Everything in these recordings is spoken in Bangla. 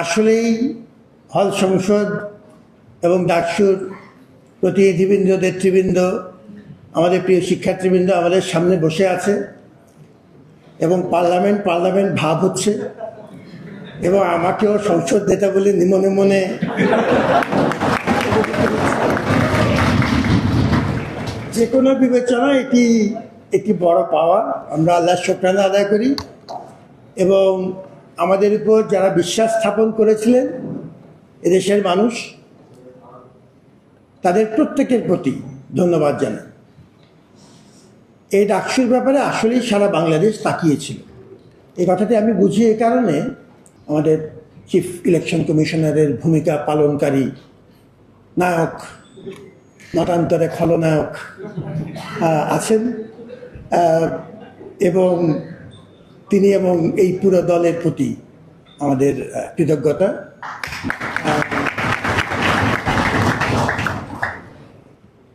আসলেই হল সংসদ এবং ডাকসুর প্রতিনিধিবৃন্দ, নেতৃবৃন্দ, আমাদের প্রিয় শিক্ষার্থীবৃন্দ আমাদের সামনে বসে আছে এবং পার্লামেন্ট পার্লামেন্ট ভাব হচ্ছে এবং আমাকেও সংসদ নেতা বলে মনে মনে যে কোনো বিবেচনা এটি একটি বড় পাওয়া। আমরা আল্লাহ শুক্রানা আদায় করি এবং আমাদের উপর যারা বিশ্বাস স্থাপন করেছিলেন এদেশের মানুষ, তাদের প্রত্যেকের প্রতি ধন্যবাদ জানাই। এই ডাকসুর ব্যাপারে আসলেই সারা বাংলাদেশ তাকিয়েছিল। এই কথাটি আমি বুঝি এ কারণে আমাদের চিফ ইলেকশন কমিশনারের ভূমিকা পালনকারী নায়ক, মতান্তরে খলনায়ক আছেন এবং তিনি এবং এই পুরো দলের প্রতি আমাদের কৃতজ্ঞতা।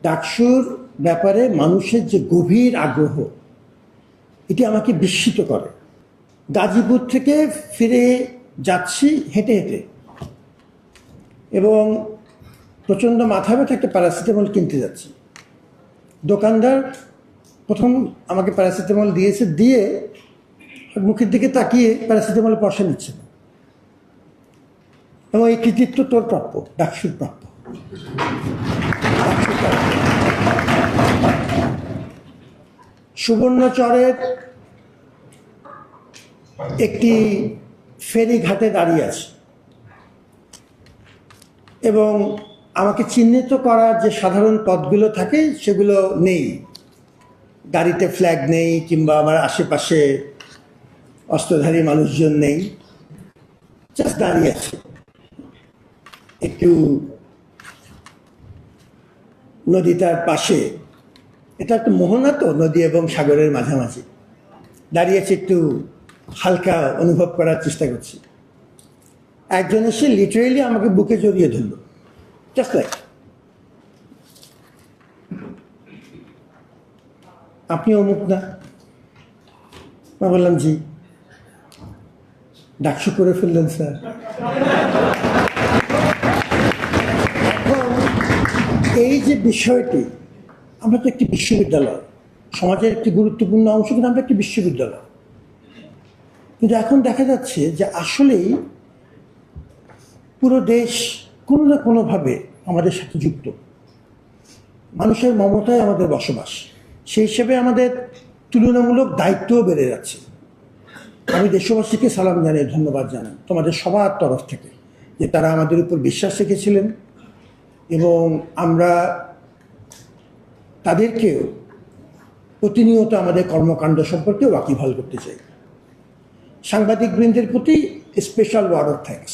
ডাকসুর ব্যাপারে মানুষের যে গভীর আগ্রহ, এটি আমাকে বিস্মিত করে। গাজীপুর থেকে ফিরে যাচ্ছি হেঁটে হেঁটে এবং প্রচণ্ড মাথা ব্যথা একটা প্যারাসিটামল কিনতে যাচ্ছি। দোকানদার প্রথম আমাকে প্যারাসিটামল দিয়েছে, দিয়ে মুখের দিকে তাকিয়ে প্যারাসিটামল পয়সা নিচ্ছে। এবং এই কৃতিত্ব তোর প্রাপ্য, ডাকসুর প্রাপ্য। সুবর্ণচরের একটি ফেরি ঘাটে দাঁড়িয়ে আছে। এবং আমাকে চিহ্নিত করার যে সাধারণ পথগুলো থাকে, সেগুলো নেই। গাড়িতে ফ্ল্যাগ নেই, কিংবা আমার আশেপাশে অস্ত্রধারী মানুষজন নেই জাস্ট দাঁড়িয়ে আছে একটু নদীটার পাশে, এটা একটা মোহনা তো, নদী এবং সাগরের মাঝামাঝি। দাঁড়িয়েছে একটু হালকা অনুভব করার চেষ্টা করছি। একজন এসে লিটারেলি আমাকে বুকে জড়িয়ে ধরল। জাস্ট লাইক আপনি অমুক না? বললাম, জি। ডাকসু করে ফেললেন, স্যার। এই যে বিষয়টি, আমরা তো একটি বিশ্ববিদ্যালয়। সমাজের একটি গুরুত্বপূর্ণ অংশ, কিন্তু আমরা একটি বিশ্ববিদ্যালয়। কিন্তু এখন দেখা যাচ্ছে যে আসলেই পুরো দেশ কোনো না কোনোভাবে আমাদের সাথে যুক্ত। মানুষের মমতায় আমাদের বসবাস। সেই হিসেবে আমাদের তুলনামূলক দায়িত্বও বেড়ে যাচ্ছে। আমি দেশবাসীকে সালাম জানাই ধন্যবাদ জানাই তোমাদের সবার তরফ থেকে যে তারা আমাদের উপর বিশ্বাস রেখেছিলেন এবং আমরা তাদেরকেও প্রতিনিয়ত আমাদের কর্মকাণ্ড সম্পর্কে ওয়াকিবহাল করতে চাই। সাংবাদিক বৃন্দের প্রতি স্পেশাল ওয়ার্ড অফ থ্যাঙ্কস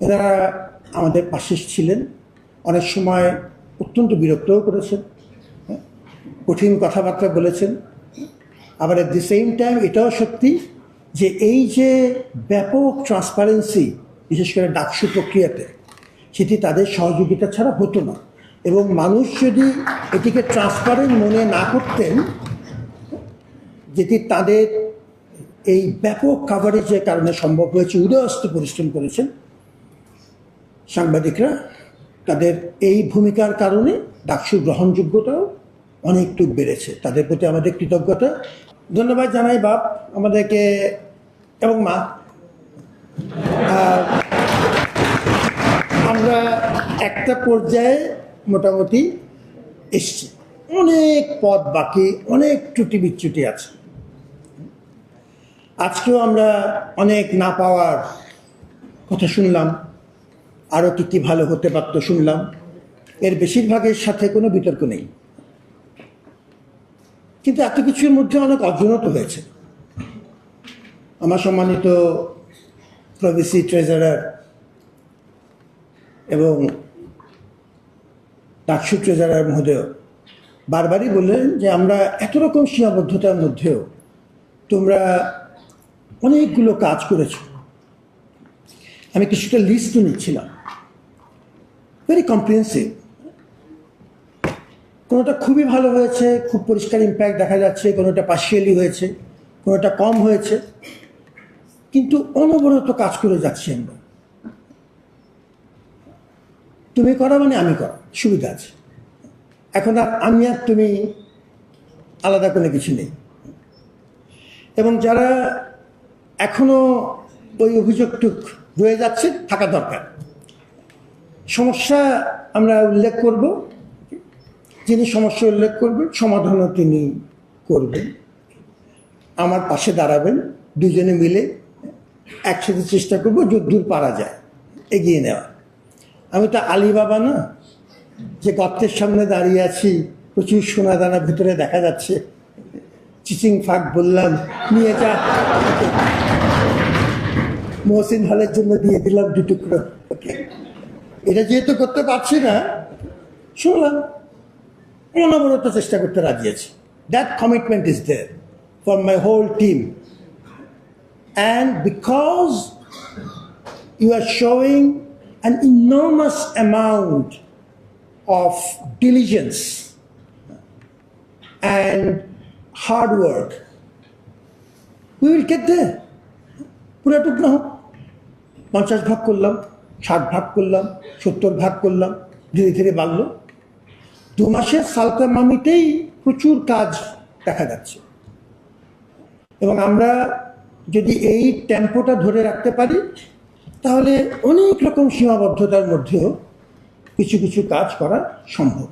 এনারা আমাদের পাশে ছিলেন অনেক সময় অত্যন্ত বিরক্তও করেছেন হ্যাঁ, কঠিন কথাবার্তা বলেছেন আবার এট দি সেম টাইম এটাও সত্যি যে এই যে ব্যাপক ট্রান্সপারেন্সি বিশেষ করে ডাকসু প্রক্রিয়াতে, সেটি তাদের সহযোগিতা ছাড়া হতো না। এবং মানুষ যদি এটিকে ট্রান্সপারেন্ট মনে না করতেন, যেটি তাদের এই ব্যাপক কাভারেজের কারণে সম্ভব হয়েছে, উদয়স্ত পরিশ্রম করেছেন, সাংবাদিকরা, তাদের এই ভূমিকার কারণে ডাকসুর গ্রহণযোগ্যতাও অনেকটুকু বেড়েছে। তাদের প্রতি আমাদের কৃতজ্ঞতা। ধন্যবাদ জানাই বাপ, আমাদেরকে এবং মা। আমরা একটা পর্যায়ে মোটামুটি এসছি। অনেক পথ বাকি, অনেক ত্রুটি বিচ্যুতি আছে। আজকেও আমরা অনেক না পাওয়ার কথা শুনলাম। আরও কী কী ভালো হতে পারত শুনলাম। এর বেশিরভাগের সাথে কোনো বিতর্ক নেই। কিন্তু এত কিছুর মধ্যে অনেক অর্জনও তো হয়েছে। আমার সম্মানিত প্রভিসি ট্রেজারার এবং ডাকসু ট্রেজারার মহোদয় বারবারই বললেন যে আমরা এত রকম সীমাবদ্ধতার মধ্যেও তোমরা অনেকগুলো কাজ করেছ। আমি কিছুটা লিস্টও নিচ্ছিলাম। ভেরি কম্প্রিহেন্সিভ কোনোটা খুবই ভালো হয়েছে, খুব পরিষ্কার ইম্প্যাক্ট দেখা যাচ্ছে, কোনোটা পার্শিয়ালি হয়েছে, কোনোটা কম হয়েছে। কিন্তু অনবরত কাজ করে যাচ্ছি আমরা। তুমি করা মানে আমি করা, সুবিধা আছে। এখন আর আমি আর তুমি আলাদা কোনো কিছু নেই। এবং যারা এখনও ওই অভিযোগটুক রয়ে যাচ্ছে, থাকা দরকার। সমস্যা আমরা উল্লেখ করব। যিনি সমস্যা উল্লেখ করবেন, সমাধানও তিনি করবেন। আমার পাশে দাঁড়াবেন, দুজনে মিলে একসাথে চেষ্টা করব যদ্দূর পারা যায়, এগিয়ে নেওয়া আমি তো আলী বাবা না, যে গর্তের সামনে দাঁড়িয়ে আছি, প্রচুর সোনা দানা ভিতরে দেখা যাচ্ছে। চিচিং ফাঁক বললাম, নিয়ে যা। মহসিন হলের জন্য দিয়ে দিলাম দু টুকরো ওকে এটা যেহেতু করতে পারছি না, শুনলাম। অনবরত চেষ্টা করতে রাজি আছি that commitment is there for my whole team and because you are showing an enormous amount of diligence and hard work. We will get there. পুরাটুক না হোক পঞ্চাশ ভাগ করলাম, ষাট ভাগ করলাম, সত্তর ভাগ করলাম, ধীরে ধীরে বাড়লো দু মাসের সালকা মামিতেই প্রচুর কাজ দেখা যাচ্ছে। এবং আমরা যদি এই টেম্পোটা ধরে রাখতে পারি, তাহলে অনেক রকম সীমাবদ্ধতার মধ্যেও কিছু কিছু কাজ করা সম্ভব।